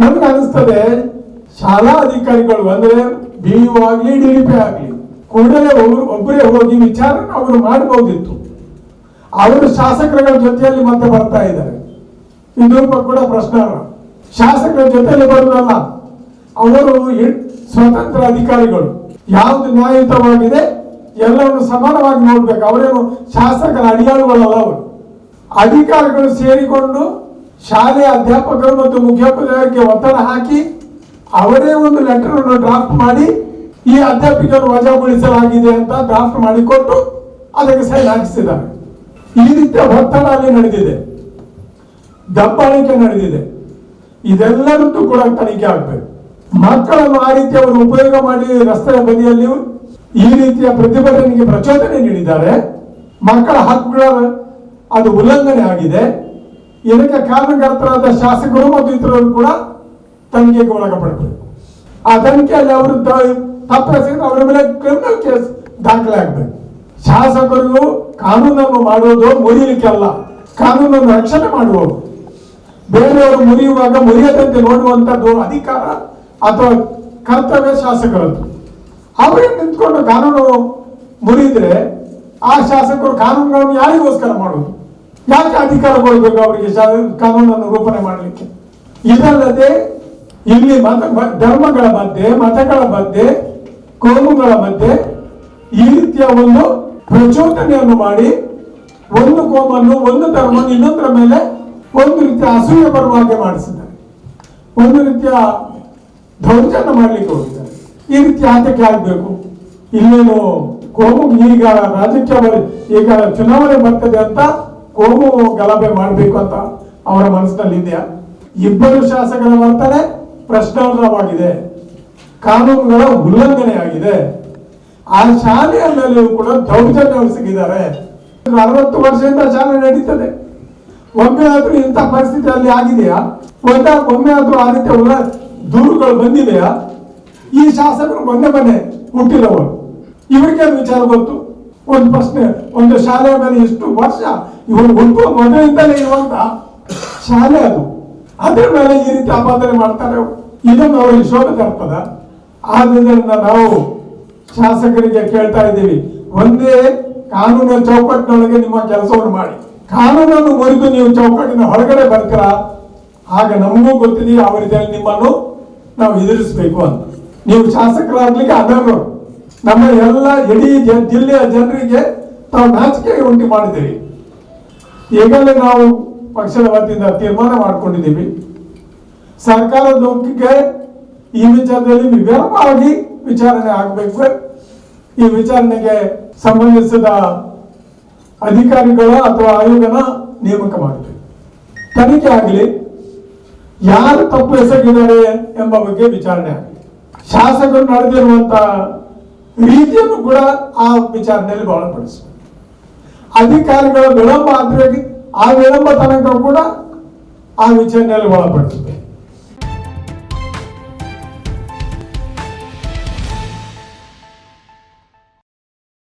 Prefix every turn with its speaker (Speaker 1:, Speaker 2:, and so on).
Speaker 1: ನನ್ಗೆ ಅನಿಸ್ತದೆ, ಶಾಲಾ ಅಧಿಕಾರಿಗಳು ಅಂದ್ರೆ ಬಿ ಯು ಆಗ್ಲಿ ಡಿ ಡಿ ಪಿ ಆಗ್ಲಿ, ಕೂಡಲೇ ಒಬ್ಬರೇ ಹೋಗಿ ವಿಚಾರ ಅವರು ಮಾಡಬಹುದಿತ್ತು ಅವರು ಶಾಸಕರ ಜೊತೆಯಲ್ಲಿ ಮತ್ತೆ ಬರ್ತಾ ಇದ್ದಾರೆ. ಇದು ಕೂಡ ಪ್ರಶ್ನೆ. ಶಾಸಕರ ಜೊತೆಯಲ್ಲಿ ಬರುವುದಲ್ಲ ಅವರು ಸ್ವತಂತ್ರ ಅಧಿಕಾರಿಗಳು. ಯಾವುದು ನ್ಯಾಯಯುತವಾಗಿದೆ, ಎಲ್ಲವನ್ನು ಸಮಾನವಾಗಿ ನೋಡ್ಬೇಕು. ಅವರೇನು ಶಾಸಕರ ಅಡಿಯಾಳುಗಳಲ್ಲ ಅವರು. ಅಧಿಕಾರಿಗಳು ಸೇರಿಕೊಂಡು ಶಾಲೆಯ ಅಧ್ಯಾಪಕರು ಮತ್ತು ಮುಖ್ಯೋಪಾಧ್ಯಾಯರಿಗೆ ಒತ್ತಡ ಹಾಕಿ ಅವರೇ ಒಂದು ಲೆಟರ್ ಅನ್ನು ಡ್ರಾಫ್ಟ್ ಮಾಡಿ ಈ ಅಧ್ಯಾಪಕರು ವಜಾಗೊಳಿಸಲಾಗಿದೆ ಅಂತ ಡ್ರಾಫ್ಟ್ ಮಾಡಿಕೊಟ್ಟು ಅದಕ್ಕೆ ಸೈನ್ ಹಾಕಿಸಿದ್ದಾರೆ. ಈ ರೀತಿಯ ಒತ್ತಡ ಅಲ್ಲಿ ನಡೆದಿದೆ. ದಬ್ಬಾಳಿಕೆ ನಡೆದಿದೆ. ಇದೆಲ್ಲರದ್ದು ಕೂಡ ತನಿಖೆ ಆಗ್ಬೇಕು. ಮಕ್ಕಳನ್ನು ಆ ರೀತಿ ಅವರು ಉಪಯೋಗ ಮಾಡಿ ರಸ್ತೆಯ ಬದಿಯಲ್ಲಿ ಈ ರೀತಿಯ ಪ್ರತಿಭಟನೆಗೆ ಪ್ರಚೋದನೆ ನೀಡಿದ್ದಾರೆ. ಮಕ್ಕಳ ಹಕ್ಕುಗಳ ಅದು ಉಲ್ಲಂಘನೆ ಆಗಿದೆ. ಇದಕ್ಕೆ ಕಾರಣಕರ್ತರಾದ ಶಾಸಕರು ಮತ್ತು ಇತರರು ಕೂಡ ತನಿಖೆಗೆ ಒಳಗಪಡಬೇಕು ಆ ತನಿಖೆಯಲ್ಲಿ ಅವರು ತಪ್ಪಿಸಿದ್ರೆ ಅವರ ಮೇಲೆ ಕ್ರಿಮಿನಲ್ ಕೇಸ್ ದಾಖಲೆ ಆಗಬೇಕು ಶಾಸಕರು ಕಾನೂನನ್ನು ಮಾಡುವುದು ಮುರಿಯಲಿಕ್ಕೆಲ್ಲ ಕಾನೂನನ್ನು ರಕ್ಷಣೆ ಮಾಡುವವರು. ಬೇರೆಯವರು ಮುರಿಯುವಾಗ ಮುರಿಯದಂತೆ ನೋಡುವಂತದ್ದು ಅಧಿಕಾರ ಅಥವಾ ಕರ್ತವ್ಯ ಶಾಸಕರದ್ದು. ಅವರೇ ನಿಂತ್ಕೊಂಡು ಕಾನೂನು ಮುರಿದ್ರೆ ಆ ಶಾಸಕರು ಕಾನೂನುಗಳನ್ನು ಯಾರಿಗೋಸ್ಕರ ಮಾಡುವುದು? ಯಾಕೆ ಅಧಿಕಾರ ಕೊಡಬೇಕು ಅವರಿಗೆ? ಕಾನೂನನ್ನು ರೂಪಣೆ ಮಾಡಲಿಕ್ಕೆ. ಇದಲ್ಲದೆ ಇಲ್ಲಿ ಮತ ಧರ್ಮಗಳ ಮಧ್ಯೆ, ಮತಗಳ ಮಧ್ಯೆ, ಕೋಮುಗಳ ಮಧ್ಯೆ ಈ ರೀತಿಯ ಒಂದು ಪ್ರಚೋದನೆಯನ್ನು ಮಾಡಿ ಒಂದು ಕೋಮನ್ನು, ಒಂದು ಧರ್ಮವನ್ನು ಇನ್ನೊಂದರ ಮೇಲೆ ಒಂದು ರೀತಿಯ ಅಸೂಯೆ ಬರುವ ಹಾಗೆ ಮಾಡಿಸಿದ್ದಾರೆ. ಒಂದು ರೀತಿಯ ದೌರ್ಜನ್ಯ ಮಾಡಲಿಕ್ಕೆ ಹೋಗಿದ್ದಾರೆ. ಈ ರೀತಿ ಆತಕ್ಕೆ ಆಗಬೇಕು. ಇಲ್ಲೇನು ಕೋಮು ಈಗ ರಾಜಕೀಯ ಈಗ ಚುನಾವಣೆ ಬರ್ತದೆ ಅಂತ ಕೋಮು ಗಲಭೆ ಮಾಡಬೇಕು ಅಂತ ಅವರ ಮನಸ್ಸಿನಲ್ಲಿ ಇದೆಯಾ? ಇಬ್ಬರು ಶಾಸಕರ ವರ್ತನೆ ಪ್ರಶ್ನಾರ್ಹವಾಗಿದೆ. ಕಾನೂನುಗಳ ಉಲ್ಲಂಘನೆ ಆಗಿದೆ ಆ ಶಾಲೆಯ ಕೂಡ ದೌರ್ಜನ್ಯ ಸಿಗಿದ್ದಾರೆ. ಅರವತ್ತು ವರ್ಷದಿಂದ ಶಾಲೆ ನಡೀತದೆ. ಒಮ್ಮೆ ಆದ್ರೂ ಇಂಥ ಪರಿಸ್ಥಿತಿ ಅಲ್ಲಿ ಆಗಿದೆಯಾ? ಒಂದ ಒಮ್ಮೆ ಆದ್ರೂ ಆ ರೀತಿಯ ಉಲ್ಲ ದೂರುಗಳು ಬಂದಿದೆಯಾ? ಈ ಶಾಸಕರು ಮೊನ್ನೆ ಮೊನ್ನೆ ಹುಟ್ಟಿದವರು. ಇವರಿಗೆ ವಿಚಾರ ಗೊತ್ತು? ಒಂದು ಪ್ರಶ್ನೆ, ಒಂದು ಶಾಲೆಯ ಮೇಲೆ ಎಷ್ಟು ವರ್ಷ ಇವರು ಹುಟ್ಟುವ ಮೊದಲಿಂದಲೇ ಇರುವಂತ ಶಾಲೆ ಅದು? ಅದ್ರ ಮೇಲೆ ಈ ರೀತಿ ಆಪಾದನೆ ಮಾಡ್ತಾರೆ. ಇದನ್ನು ಅವರಿಗೆ ಶೋಭೆ ತರ್ತದ. ಆದ್ರಿಂದ ನಾವು ಶಾಸಕರಿಗೆ ಕೇಳ್ತಾ ಇದ್ದೀವಿ, ಒಂದೇ ಕಾನೂನಿನ ಚೌಕಟ್ಟಿನೊಳಗೆ ನಿಮ್ಮ ಕೆಲಸವನ್ನು ಮಾಡಿ. ಕಾನೂನನ್ನು ಮುರಿದು ನೀವು ಚೌಕಟ್ಟಿನ ಹೊರಗಡೆ ಬರ್ತೀರ, ಆಗ ನಮಗೂ ಗೊತ್ತಿದೆ ಯಾವ ರೀತಿಯಲ್ಲಿ ನಿಮ್ಮನ್ನು ನಾವು ಎದುರಿಸಬೇಕು ಅಂತ. ನೀವು ಶಾಸಕರಾಗ್ಲಿಕ್ಕೆ ಅನರ್ಹರು. ನಮ್ಮ ಎಲ್ಲ ಇಡೀ ಜಿಲ್ಲೆಯ ಜನರಿಗೆ ತಾವು ನಾಚಿಕೆ ಉಂಟು ಮಾಡಿದ್ದೀರಿ. ಈಗಲೇ ನಾವು ಪಕ್ಷದ ವತಿಯಿಂದ ತೀರ್ಮಾನ ಮಾಡ್ಕೊಂಡಿದ್ದೀವಿ. ಸರ್ಕಾರದ ಒಪ್ಪಿಗೆ ಈ ವಿಚಾರದಲ್ಲಿ ವಿವರವಾಗಿ ವಿಚಾರಣೆ ಆಗಬೇಕು. ಈ ವಿಚಾರಣೆಗೆ ಸಂಬಂಧಿಸಿದ ಅಧಿಕಾರಿಗಳ ಅಥವಾ ಆಯೋಗನ ನೇಮಕ ಮಾಡಬೇಕು ತನಿಖೆ ಆಗಲಿ, ಯಾರು ತಪ್ಪು ಎಸಗಿದ್ದಾರೆ ಎಂಬ ಬಗ್ಗೆ ವಿಚಾರಣೆ ಆಗಲಿ. ಶಾಸಕರು ನಡೆದಿರುವಂತ ರೀತಿಯನ್ನು ಕೂಡ ಆ ವಿಚಾರಣೆಯಲ್ಲಿ ಒಳಪಡಿಸಬೇಕು ಅಧಿಕಾರಿಗಳ ವಿಳಂಬ ಆದ್ರೆ ಆ ವಿಳಂಬ ತನಕ ಕೂಡ ಆ ವಿಚಾರಣೆಯಲ್ಲಿ ಒಳಪಡಿಸಬೇಕು